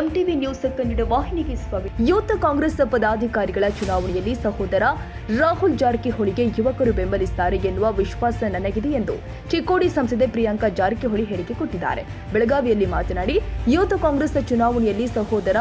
M T news Kannada ವಾಹಿನಿಗೆ ಸ್ವಾಗತ. Youth Congress ಪದಾಧಿಕಾರಿಗಳ ಚುನಾವಣೆಯಲ್ಲಿ ಸಹೋದರ ರಾಹುಲ್ ಜಾರಕಿಹೊಳಿಗೆ ಯುವಕರು ಬೆಂಬಲಿಸುತ್ತಾರೆ ಎನ್ನುವ ವಿಶ್ವಾಸ ನನಗಿದೆ ಎಂದು ಚಿಕ್ಕೋಡಿ ಸಂಸದೆ ಪ್ರಿಯಾಂಕಾ ಜಾರಕಿಹೊಳಿ ಹೇಳಿಕೆ ಕೊಟ್ಟಿದ್ದಾರೆ. ಬೆಳಗಾವಿಯಲ್ಲಿ ಮಾತನಾಡಿ ಯೂತ್ ಕಾಂಗ್ರೆಸ್ ಚುನಾವಣೆಯಲ್ಲಿ ಸಹೋದರ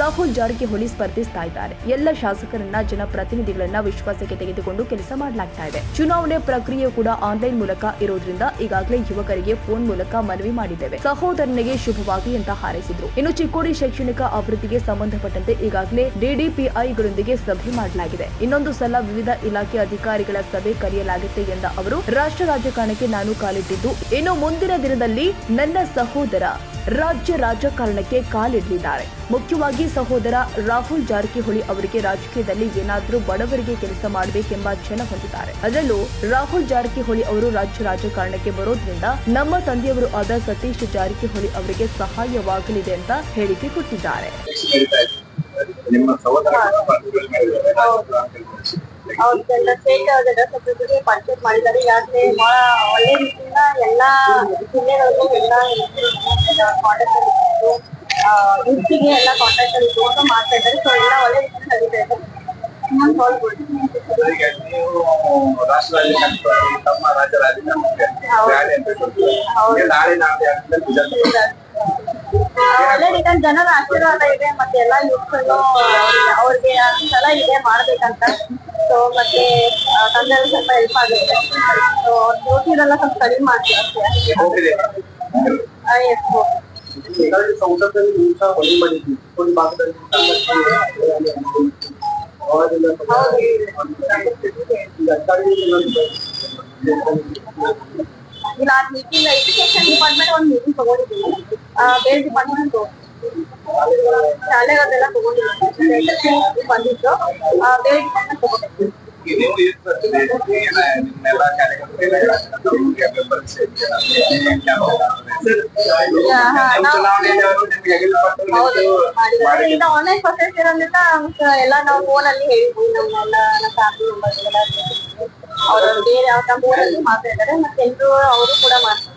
ರಾಹುಲ್ ಜಾರಕಿಹೊಳಿ ಸ್ಪರ್ಧಿಸ್ತಾ ಇದ್ದಾರೆ. ಎಲ್ಲ ಶಾಸಕರನ್ನ, ಜನಪ್ರತಿನಿಧಿಗಳನ್ನ ವಿಶ್ವಾಸಕ್ಕೆ ತೆಗೆದುಕೊಂಡು ಕೆಲಸ ಮಾಡಲಾಗ್ತಾ ಇದೆ. ಚುನಾವಣೆ ಪ್ರಕ್ರಿಯೆ ಕೂಡ ಆನ್ಲೈನ್ ಮೂಲಕ ಇರೋದ್ರಿಂದ ಈಗಾಗಲೇ ಯುವಕರಿಗೆ ಫೋನ್ ಮೂಲಕ ಮನವಿ ಮಾಡಿದ್ದೇವೆ. ಸಹೋದರನಿಗೆ ಶುಭವಾಗಿ ಅಂತ ಹಾರೈಸಿದ್ರು. ಇನ್ನು ಚಿಕ್ಕೋಡಿ ಶೈಕ್ಷಣಿಕ ಅಭಿವೃದ್ಧಿಗೆ ಸಂಬಂಧಪಟ್ಟಂತೆ ಈಗಾಗಲೇ ಡಿಡಿಪಿಐಗಳೊಂದಿಗೆ ಸಭೆ ಮಾಡಲಾಗಿದೆ. ಇನ್ನೊಂದು ಸಲ ವಿವಿಧ ಇಲಾಖೆ ಅಧಿಕಾರಿಗಳ ಸಭೆ ಕರೆಯಲಾಗುತ್ತೆ ಎಂದ ಅವರು, ರಾಷ್ಟ್ರ ರಾಜಕಾರಣಕ್ಕೆ ನಾನು ಕಾಲಿಟ್ಟಿದ್ದು. ಇನ್ನು ಮುಂದಿನ ದಿನದಲ್ಲಿ ನನ್ನ ಸಹೋದರ ರಾಜ್ಯ ರಾಜಕಾರಣಕ್ಕೆ ಕಾಲಿಡಲಿದ್ದಾರೆ. ಮುಖ್ಯವಾಗಿ ಸಹೋದರ ರಾಹುಲ್ ಜಾರಕಿಹೊಳಿ ಅವರಿಗೆ ರಾಜಕೀಯದಲ್ಲಿ ಏನಾದರೂ ಬಡವರಿಗೆ ಕೆಲಸ ಮಾಡಬೇಕೆಂಬ ಛಲ ಹೊಂದಿದ್ದಾರೆ. ಅದರಲ್ಲೂ ರಾಹುಲ್ ಜಾರಕಿಹೊಳಿ ಅವರು ರಾಜ್ಯ ರಾಜಕಾರಣಕ್ಕೆ ಬರೋದ್ರಿಂದ ನಮ್ಮ ತಂದೆಯವರು ಆದ ಸತೀಶ್ ಜಾರಕಿಹೊಳಿ ಅವರಿಗೆ ಸಹಾಯವಾಗಲಿದೆ ಅಂತ ಹೇಳಿಕೆ ಕೊಟ್ಟಿದ್ದಾರೆ. ಅವ್ರಿಗೆಲ್ಲ ಸ್ಟೇಟ್ ಸೆಕ್ರೆಟರಿ ಪರ್ಚೇಸ್ ಮಾಡಿದ್ದಾರೆ. ಈಗಾಗಲೇ ಬಹಳ ಒಳ್ಳೆ ರೀತಿಯಿಂದ ಎಲ್ಲಾ ಜಿಲ್ಲೆಗಳಲ್ಲೂ ಎಲ್ಲ ಕಾಂಟ್ಯಾಕ್ಟ್ ಇದ್ದು ಯೂತ್ಗೆ ಎಲ್ಲ ಕಾಂಟ್ಯಾಕ್ಟ್ ಅಲ್ಲಿ ಇಟ್ಕೊಂಡು ಮಾಡ್ತಾ ಇದ್ದಾರೆ. ಸೊ ಎಲ್ಲ ಒಳ್ಳೆ ರೀತಿಯಿಂದ ನಡೀತಾ ಇದೆ. ಒಳ್ಳೆ ರೀತಿಯಲ್ಲಿ ಜನರ ಆಶೀರ್ವಾದ ಇದೆ. ಮತ್ತೆ ಎಲ್ಲಾ ಯೂತ್ಗಳು ಅವ್ರಿಗೆ ಸಲ ಇದೆ ಮಾಡ್ಬೇಕಂತ. ಸೊ ಮತ್ತೆ ಆ, ತಂದೆಯವ್ರು ಸ್ವಲ್ಪ ಹೆಲ್ಪ್ ಆಗುತ್ತೆ ಸೊ ಡ್ಯೂಟಿನೆಲ್ಲ ಸ್ವಲ್ಪ ಕಡಿಮೆ ಮಾಡ್ತೀವಿ ಅಷ್ಟೇ ಹೋಗಿದೆ ಆ, yes, ಹೋಗಿ. ಹೀಗಾಗಿ ಸಂಸದಲ್ಲಿ ನೀವು ಸಹ ಮನವಿ ಮಾಡಿದ್ವಿ ಒಂದು ಭಾಗದಲ್ಲಿ ಅವಾಗಿಂದ ಈಗ ಅಧಿಕಾರಿಗಳು ಇಲ್ಲ ಮೀಟಿಂಗ್ ಎಜುಕೇಶನ್ ಡಿಪಾರ್ಟ್ಮೆಂಟ್ ಒಂದು ಮೀಟಿಂಗ್ ತಗೊಂಡಿದ್ದೀನಿ ಆ, ಬೇರೆ ಡಿಪಾರ್ಟ್ಮೆಂಟ್ ಶಾಲೆಗಳನ್ನೆಲ್ಲ ತಗೊಂಡಿದ್ದೀನಿ ಬೇರೆ ನಿಮ್ಮ ಹೌದು ಪಟ್ಟು ಮಾಡಿದ್ದಾರೆ ನಿಂತು ಈಗ ಆನ್ಲೈನ್ ಪ್ರೊಸೆಸ್ ಇರೋದ್ರಿಂದ ಎಲ್ಲ ನಾವು ಫೋನ್ ಅಲ್ಲಿ ಹೇಳಿದ್ವಿ ನಮ್ಮೆಲ್ಲ ನಮ್ಮ ಫ್ಯಾಮಿಲಿ ಮೆಂಬರ್ಸ್ ಎಲ್ಲ ಅವರು ಬೇರೆ ಯಾವ ಫೋನ್ ಅಲ್ಲಿ ಮಾತಾಡ್ತಾರೆ, ಮತ್ತೆ ಎಲ್ರು ಅವರು ಕೂಡ ಮಾಡ್ತಾರೆ?